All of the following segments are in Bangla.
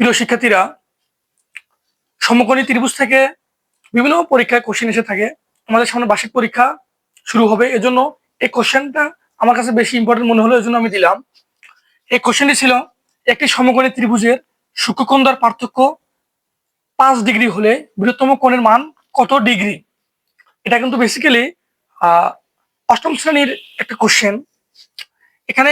প্রিয় শিক্ষার্থীরা, সমকোণী ত্রিভুজ থেকে বিভিন্ন পরীক্ষায় কোশ্চেন এসে থাকে। আমাদের সামনে বার্ষিক পরীক্ষা শুরু হবে। এজন্য এই কোশ্চেনটা আমার কাছে বেশি ইম্পর্টেন্ট মনে হলো, এজন্য আমি দিলাম। এই কোশ্চেনটি ছিল একটি সমকোণী ত্রিভুজের সূক্ষ্মকোণ পার্থক্য পাঁচ ডিগ্রি হলে বৃহত্তম কোণের মান কত ডিগ্রি? এটা কিন্তু বেসিক্যালি অষ্টম শ্রেণির একটা কোশ্চেন এখানে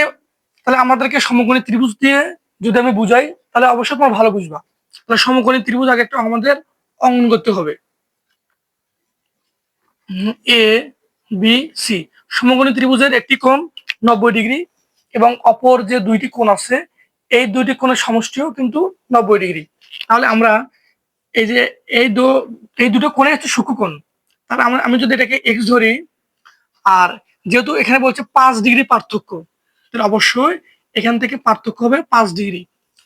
তাহলে আমাদেরকে সমকোণী ত্রিভুজ দিয়ে যদি আমি বুঝাই, তাহলে অবশ্যই তোমার ভালো বুঝবা। তাহলে সমকোণী ত্রিভুজ আগে একটা আমাদের অঙ্কন করতে হবে। এ বি সি সমকোণী ত্রিভুজের একটি কোণ নব্বই ডিগ্রি এবং অপর যে দুইটি কোণ আছে, এই দুইটি কোণের সমষ্টিও কিন্তু নব্বই ডিগ্রি। তাহলে আমরা এই যে এই দু, এই দুটো কোণে হচ্ছে সূক্ষ্মকোণ তাহলে আমরা, আমি যদি এটাকে এক্স ধরি, আর যেহেতু এখানে বলছে পাঁচ ডিগ্রি পার্থক্য, তাহলে অবশ্যই এখান থেকে পার্থক্য হবে পাঁচ ডিগ্রি।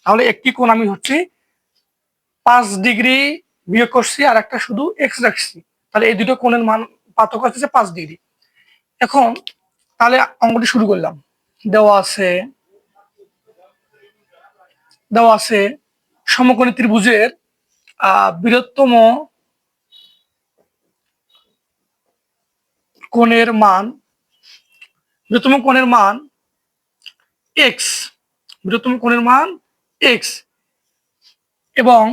তাহলে একটি কোণ আমি হচ্ছে পাঁচ ডিগ্রি বিয়োগ করছি আর একটা শুধু এক্স রাখছি। তাহলে এই দুটো কোণের মান, পার্থক্য হচ্ছে পাঁচ ডিগ্রি। এখন তাহলে অঙ্কটি শুরু করলাম। দেওয়া আছে দেওয়া আছে সমকোণী ত্রিভুজের বৃহত্তম কোণের মান, বৃহত্তম কোণের মান এক্স বৃহত্তম কোণের মান এক্স এবং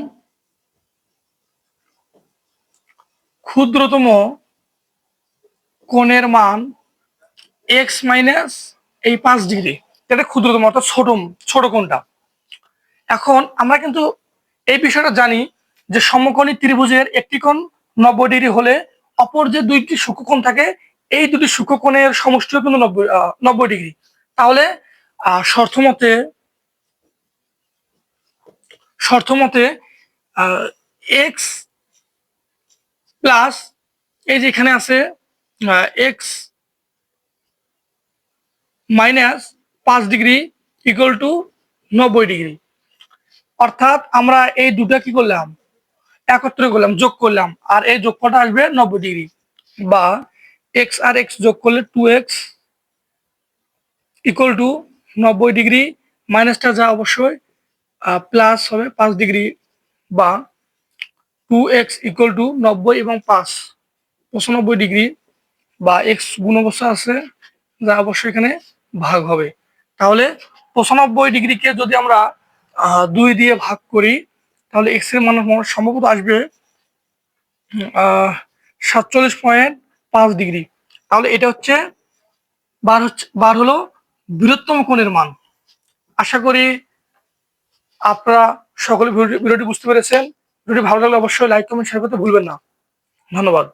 ক্ষুদ্রতম কোণের মান এক্স মাইনাস এই পাঁচ ডিগ্রি এটা ক্ষুদ্রতম অর্থাৎ ছোট ছোট কোণটা। এখন আমরা কিন্তু এই বিষয়টা জানি যে সমকোণী ত্রিভুজের একটি কোণ নব্বই ডিগ্রি হলে অপর যে দুইটি সূক্ষ্মকোণ থাকে এই দুটি সূক্ষ্মকোণের সমষ্টিও কিন্তু নব্বই নব্বই ডিগ্রি তাহলে আহ, শর্তমতে শর্তমতে এক্স প্লাস এই যে এখানে আছে এক্স মাইনাস পাঁচ ডিগ্রি ইকুয়াল টু নব্বই ডিগ্রি। অর্থাৎ আমরা এই দুটা কি করলাম? একত্রে করলাম, যোগ করলাম, আর এই যোগফলটা আসবে নব্বই ডিগ্রি। বা এক্স আর এক্স যোগ করলে টু এক্স ইকুয়াল টু নব্বই ডিগ্রি মাইনাসটা যা অবশ্যই প্লাস হবে পাঁচ ডিগ্রি বা টু এক্স ইকুয়াল টু নব্বই এবং পাঁচ, পঁচানব্বই ডিগ্রি বা এক্স গুণ অবস্থা আছে, যা অবশ্যই এখানে ভাগ হবে। তাহলে পঁচানব্বই ডিগ্রিকে যদি আমরা দুই দিয়ে ভাগ করি, তাহলে এক্সের মান সম্ভবত আসবে সাতচল্লিশ পয়েন্ট পাঁচ ডিগ্রি তাহলে এটা হচ্ছে, বার হচ্ছে, বার হলো বৃহত্তম কোণের মান। আশা করি আপনারা সকলে ভিডিওটি বুঝতে পেরেছেন। ভিডিওটি ভালো লাগলে অবশ্যই লাইক কমেন্ট শেয়ার করতে ভুলবেন না। ধন্যবাদ।